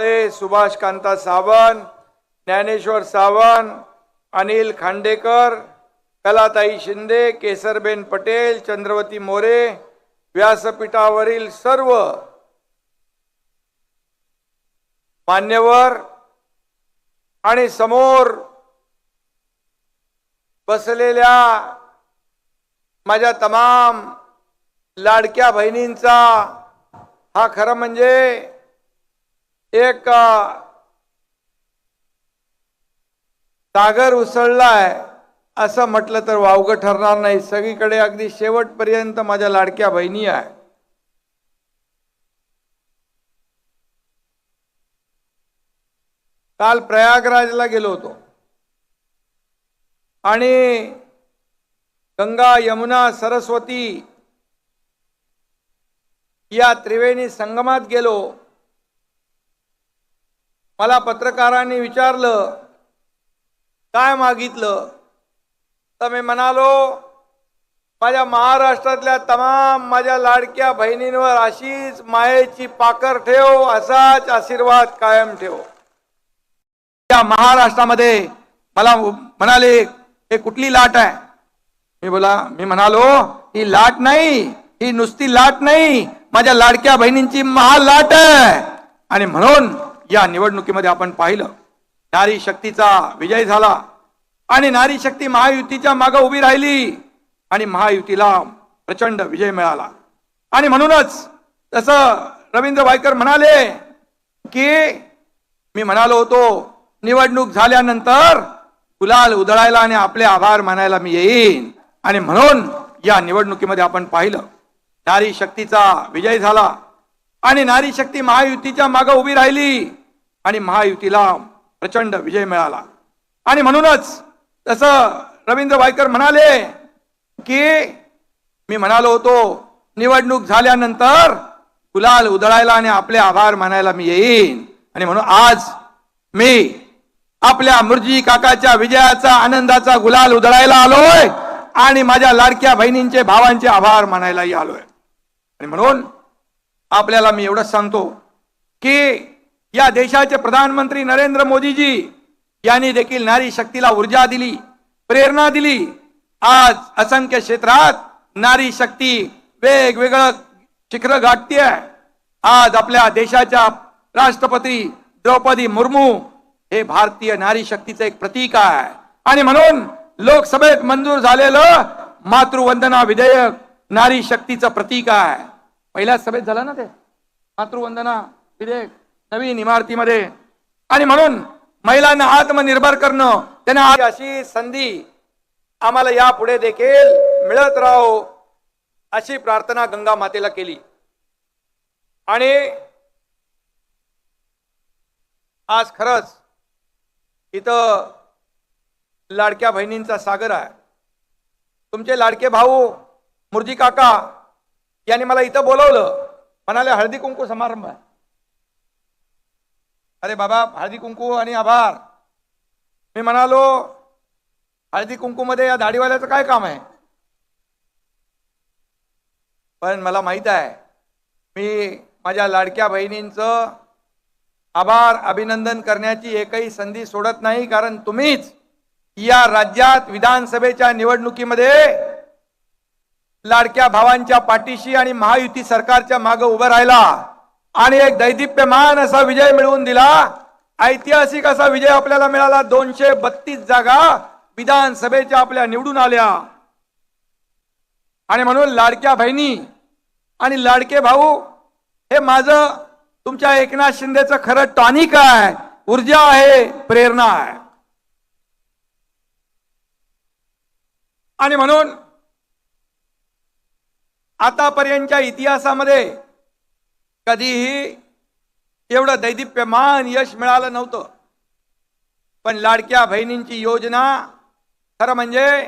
ते सुभाष कांता सावंत ज्ञानेश्वर सावंत अनिल खांडेकर कलाताई शिंदे केसरबेन पटेल चंद्रवती मोरे व्यासपीठावरील सर्व मान्यवर आणि समोर बसलेल्या माझ्या तमाम लाडक्या बहिणींचा हा खरं म्हणजे एक सागर उसळलाय असं म्हटलं तर वावगं ठरणार नाही. सगळीकडे अगदी शेवटपर्यंत माझ्या लाडक्या बहिणी आहे. काल प्रयागराजला गेलो होतो. आणि गंगा यमुना सरस्वती या त्रिवेणी संगमात गेलो. मला पत्रकारांनी विचारलं काय मागितलं? तर मी म्हणालो माझ्या महाराष्ट्रातल्या तमाम माझ्या लाडक्या बहिणींवर अशीच मायेची पाकर ठेव असाच आशीर्वाद कायम ठेव. त्या महाराष्ट्रामध्ये मला म्हणाले हे कुठली लाट आहे? मी बोला मी म्हणालो ही लाट नाही ही नुसती लाट नाही माझ्या लाडक्या बहिणींची महालाट आहे. आणि म्हणून या निवडणुकीमध्ये आपण पाहिलं. नारी शक्तीचा विजय झाला आणि नारी शक्ती महायुतीच्या मागे उभी राहिली आणि महायुतीला प्रचंड विजय मिळाला. आणि म्हणूनच तसं रवींद्र वायकर म्हणाले की मी म्हणालो होतो निवडणूक झाल्यानंतर गुलाल उधळायला आणि आपले आभार मानायला मी येईन. आणि म्हणून या निवडणुकीमध्ये आपण पाहिलं. नारी शक्तीचा विजय झाला आणि नारी शक्ती महायुतीच्या मागे उभी राहिली. आणि महायुतीला प्रचंड विजय मिळाला. आणि म्हणूनच तसं रवींद्र वायकर म्हणाले की मी म्हणालो होतो निवडणूक झाल्यानंतर गुलाल उधळायला आणि आपले आभार मानायला मी येईन. आणि म्हणून आज मी आपल्या मुरजी काकाच्या विजयाचा आनंदाचा गुलाल उधळायला आलोय आणि माझ्या लाडक्या बहिणींचे भावांचे आभार मानायलाही आलोय. आणि म्हणून आपल्याला मी एवढंच सांगतो की या देशाचे प्रधानमंत्री नरेंद्र मोदीजी यांनी देखील नारी शक्तीला ऊर्जा दिली प्रेरणा दिली. आज असंख्य क्षेत्रात नारी शक्ती वेगवेगळं शिखर गाठतीये. आज आपल्या देशाच्या राष्ट्रपती द्रौपदी मुर्मू हे भारतीय नारी शक्तीचं एक प्रतीक आहे. आणि म्हणून लोकसभेत मंजूर झालेलं मातृवंदना विधेयक नारी शक्तीचं प्रतीक आहे. पहिल्याच सभेत झालं ना ते? मातृवंदना विधेयक. नवीन इमारतीमध्ये. आणि म्हणून महिलांना आत्मनिर्भर करणं त्यांना आज अशी संधी आम्हाला यापुढे देखील मिळत राहो अशी प्रार्थना गंगा मातेला केली. आणि आज खरंच इथं लाडक्या बहिणींचा सागर आहे. तुमचे लाडके भाऊ मुरजी काका यांनी मला इथं बोलवलं. म्हणाले हळदी कुंकू समारंभ आहे. अरे बाबा हळदी कुंकू आणि आभार. मी म्हणालो हळदी कुंकूमध्ये या दाढीवाल्याचं काय काम आहे? पण मला माहीत आहे मी माझ्या लाडक्या बहिणींचं आभार अभिनंदन करण्याची एकही संधी सोडत नाही कारण तुम्हीच या राज्यात विधानसभेच्या निवडणुकीमध्ये लाडक्या भावांच्या पाठीशी आणि महायुती सरकारच्या मागे उभं राहिला. आणि एक दैदिप्यमान असा विजय मिळवून दिला. ऐतिहासिक असा विजय आपल्याला मिळाला. दोनशे बत्तीस जागा विधानसभेच्या आपल्या निवडून आल्या. आणि म्हणून लाडक्या बहिणी आणि लाडके भाऊ हे माझं तुमच्या एकनाथ शिंदेचं खरं टॉनिक आहे. ऊर्जा आहे प्रेरणा आहे. आणि म्हणून आतापर्यंतच्या इतिहासामध्ये कधीही एवढं दैदिप्यमान यश मिळालं नव्हतं. पण लाडक्या बहिणींची योजना खरं म्हणजे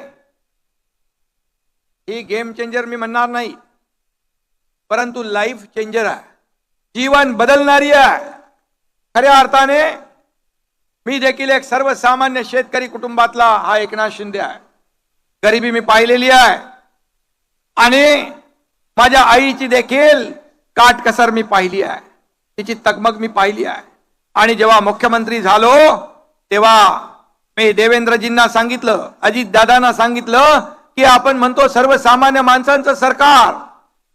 ही गेम चेंजर मी म्हणणार नाही. परंतु लाईफ चेंजर आहे. जीवन बदलणारी आहे. खऱ्या अर्थाने मी देखील एक सर्वसामान्य शेतकरी कुटुंबातला हा एकनाथ शिंदे आहे. गरिबी मी पाहिलेली आहे. आणि माझ्या आईची देखील काटकसर मी पाहिली आहे. तिची तगमग मी पाहिली आहे. आणि जेव्हा मुख्यमंत्री झालो तेव्हा मी देवेंद्रजींना सांगितलं अजित दादांना सांगितलं की आपण म्हणतो सर्वसामान्य माणसांचं सरकार.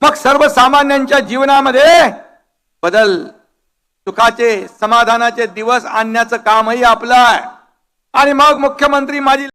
मग सर्वसामान्यांच्या जीवनामध्ये बदल सुखाचे समाधानाचे दिवस आणण्याचं कामही आपलं आहे. आणि मग मुख्यमंत्री माझी